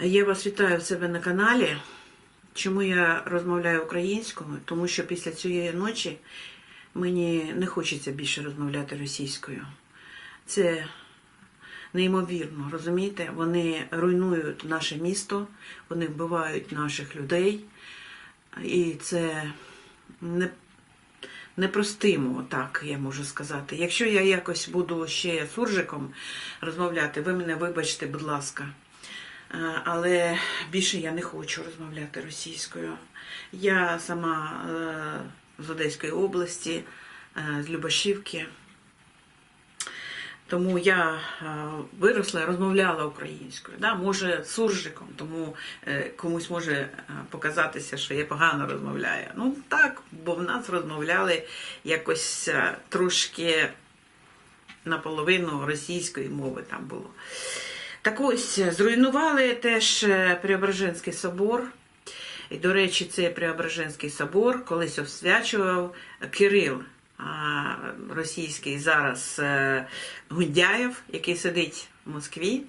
Я вас вітаю в себе на каналі. Чому я розмовляю українською? Тому що після цієї ночі мені не хочеться більше розмовляти російською. Це неймовірно, розумієте? Вони руйнують наше місто, вони вбивають наших людей. І це не, непростимо, так я можу сказати. Якщо я якось буду ще суржиком розмовляти, ви мене вибачте, будь ласка. Але більше я не хочу розмовляти російською. Я сама е, з Одеської області, е, з Любашівки. Тому я е, виросла розмовляла українською. Да? Може, суржиком, тому комусь може показатися, що я погано розмовляю. Ну так, бо в нас розмовляли якось трошки наполовину російської мови там було. Так ось, зруйнували теж е, Преображенський собор. І, до речі, цей Преображенський собор колись освячував Кирил, російський зараз е, Гундяєв, який сидить в Москві.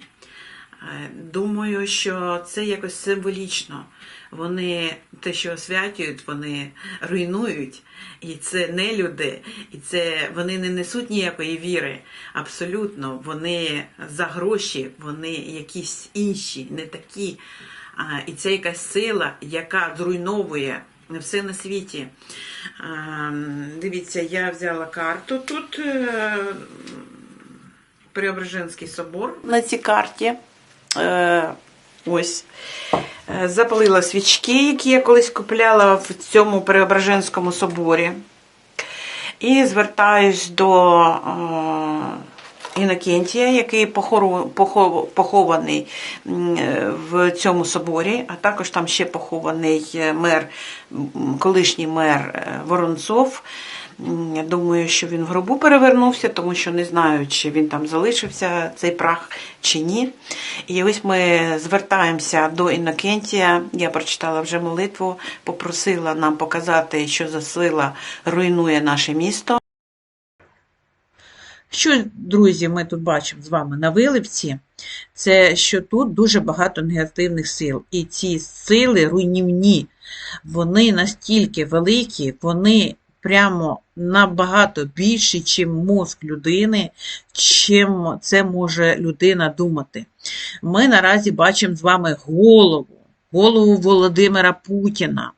Е, Думаю, що це якось символічно. Вони те, що освячують, вони руйнують. І це не люди, і це вони не несуть ніякої віри. Абсолютно, вони за гроші, вони якісь інші, не такі. І це якась сила, яка зруйновує все на світі. Дивіться, я взяла карту тут. е, Преображенський собор на цій карті. Е, ось. Е, Запалила свічки, які я колись купляла в цьому Преображенському соборі. І звертаюсь до е, Інокентія, який похору- похов- похований в цьому соборі, а також там ще похований е, мер, колишній мер Воронцов. Я думаю, що він в гробу перевернувся, тому що не знаю, чи він там залишився цей прах чи ні. І ось ми звертаємося до Інокентія. Я прочитала вже молитву, попросила нам показати, що за сила руйнує наше місто. Що, друзі, ми тут бачимо з вами на виливці, це що тут дуже багато негативних сил. І ці сили руйнівні, вони настільки великі, вони прямо набагато більші, чим мозк людини, чим це може людина думати. Ми наразі бачимо з вами голову, голову Володимира Путіна.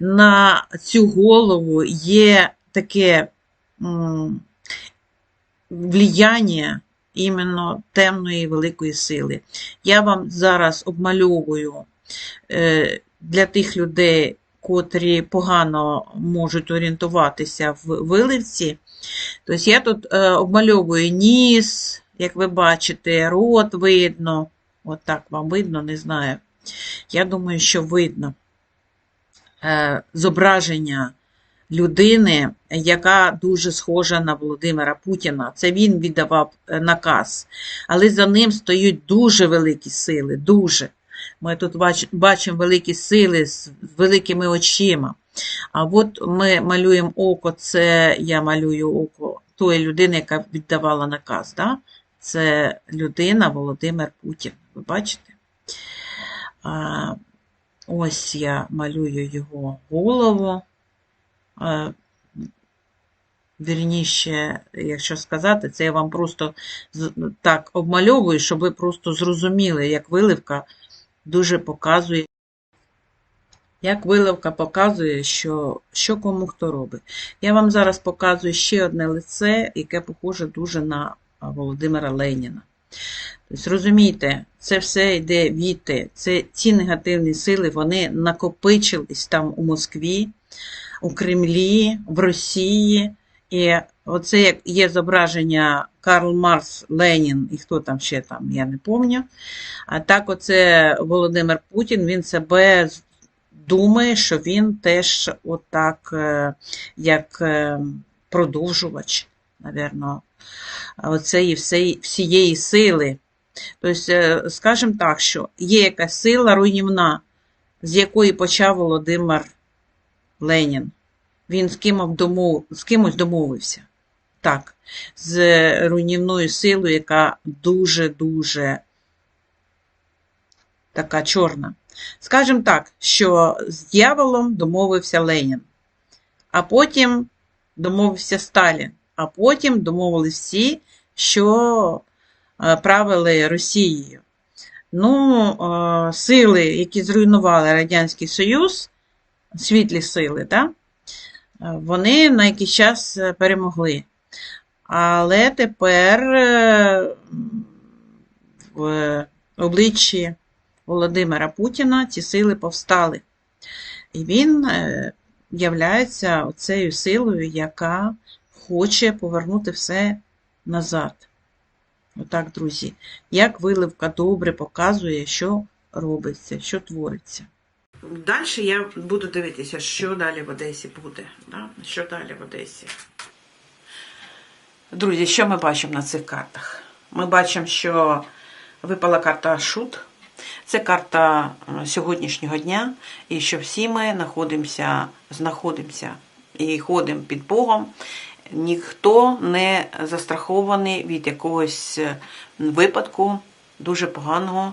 На цю голову є таке. влияння іменно темної великої сили. Я вам зараз обмальовую е, для тих людей, котрі погано можуть орієнтуватися в виливці. Тобто я тут е, обмальовую ніс, як ви бачите, рот видно. От так вам видно, не знаю. Я думаю, що видно е, зображення людини, яка дуже схожа на Володимира Путіна. Це він віддавав е, наказ. Але за ним стоять дуже великі сили, дуже. Ми тут бач- бачимо великі сили з великими очима. А от ми малюємо око, це я малюю око тої людини, яка віддавала наказ. Да? Це людина Володимир Путін. Ви бачите? А, ось я малюю його голову. Вірніше, якщо сказати, це я вам просто так обмальовую, щоб ви просто зрозуміли, як виливка дуже показує, як виливка показує, що, що кому хто робить. Я вам зараз показую ще одне лице, яке похоже дуже на Володимира Леніна. Тобто, розумієте, це все йде відти. Це ці негативні сили, вони накопичились там у Москві у Кремлі, в Росії. І оце як є зображення Карл Марс, Ленін і хто там ще там, я не пам'ятаю. А так, оце Володимир Путін, він себе думає, що він теж отак, е, як е, продовжувач, напевно, оцеї всієї, всієї сили. Тобто, е, скажімо так, що є якась сила руйнівна, з якої почав Володимир Ленін. Він з, ким домов... з кимось домовився. Так, з руйнівною силою, яка дуже-дуже така чорна. Скажімо так, що з дьяволом домовився Ленін, а потім домовився Сталін, а потім домовились всі, що е, правили Росією. Ну, е, сили, які зруйнували Радянський Союз, світлі сили, да? Е, вони на якийсь час е, перемогли. Але тепер е, в обличчі Володимира Путіна ці сили повстали. І він е, являється цією силою, яка хоче повернути все назад. Отак, друзі, як виливка добре показує, що робиться, що твориться. Далі я буду дивитися, що далі в Одесі буде. Да? Що далі в Одесі. Друзі, що ми бачимо на цих картах? Ми бачимо, що випала карта Шут. Це карта е, сьогоднішнього дня, і що всі ми знаходимося, знаходимося і ходимо під Богом. Ніхто не застрахований від якогось е, випадку дуже поганого,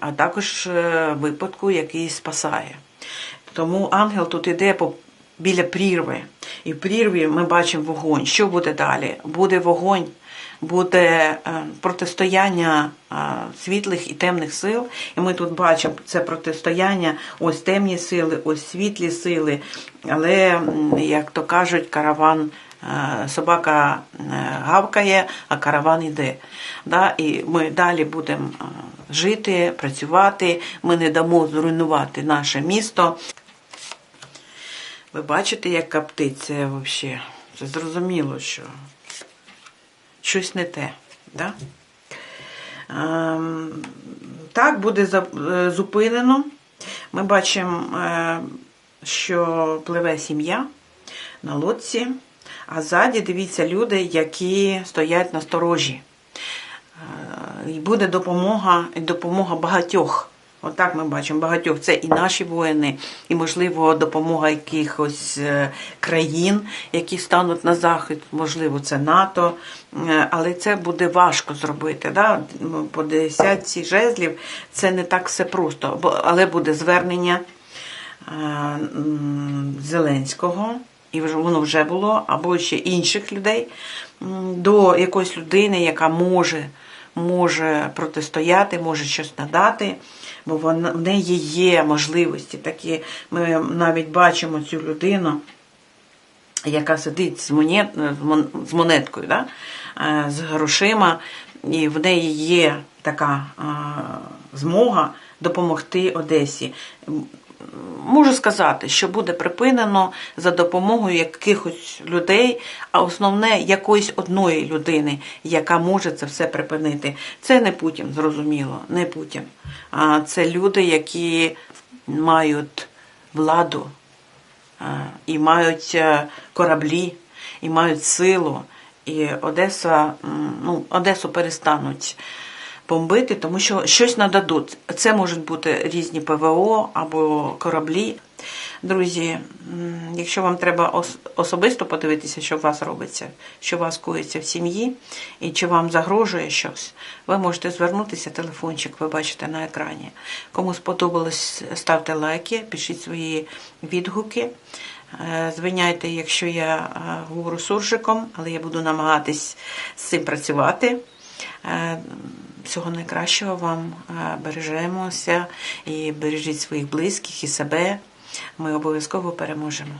а- також е, випадку, який спасає. Тому ангел тут іде біля прірви. І в прірві ми бачимо вогонь. Що буде далі? Буде вогонь, буде е, протистояння світлих і темних сил. І ми тут бачимо це протистояння, ось темні сили, ось світлі сили. Але, як то кажуть, караван. Е, Собака е, гавкає, а караван йде. Да? І ми далі будемо е, жити, працювати. Ми не дамо зруйнувати наше місто. Ви бачите, як коптиться взагалі? Це зрозуміло, що щось не те. Да? Ем, так, буде зупинено. Ми бачимо, що пливе сім'я на лодці, а ззаді дивіться люди, які стоять на сторожі. Е, І буде допомога, і допомога багатьох. Отак ми бачимо багатьох. Це і наші воїни, і, можливо, допомога якихось е, країн, які стануть на захист, можливо, це НАТО. Е, Але це буде важко зробити. Да? По десятці жезлів це не так все просто. Але буде звернення Зеленського, і воно вже було, або ще інших людей до якоїсь людини, яка може, може протистояти, може щось надати, бо в неї є можливості такі. Ми навіть бачимо цю людину. Яка сидить з, монет, з монеткою, да? е, з грошима, і в неї є така змога допомогти Одесі. Можу сказати, що буде припинено за допомогою якихось людей, а основне якоїсь одної людини, яка може це все припинити. Це не Путін, зрозуміло, не Путін. А це люди, які мають владу, і мають е, кораблі, і мають силу. І Одеса, ну, Одесу перестануть бомбити, тому що щось нададуть. Це можуть бути різні ПВО або кораблі. Друзі, якщо вам треба особисто подивитися, що у вас робиться, що у вас коїться в сім'ї, і чи вам загрожує щось, ви можете звернутися, телефончик ви бачите на екрані. Кому сподобалось, ставте лайки, пишіть свої відгуки. Е, Звиняйте, якщо я е, говорю суржиком, але я буду намагатись з цим працювати. Всього найкращого вам е, бережемося і бережіть своїх близьких і себе. Ми обов'язково переможемо.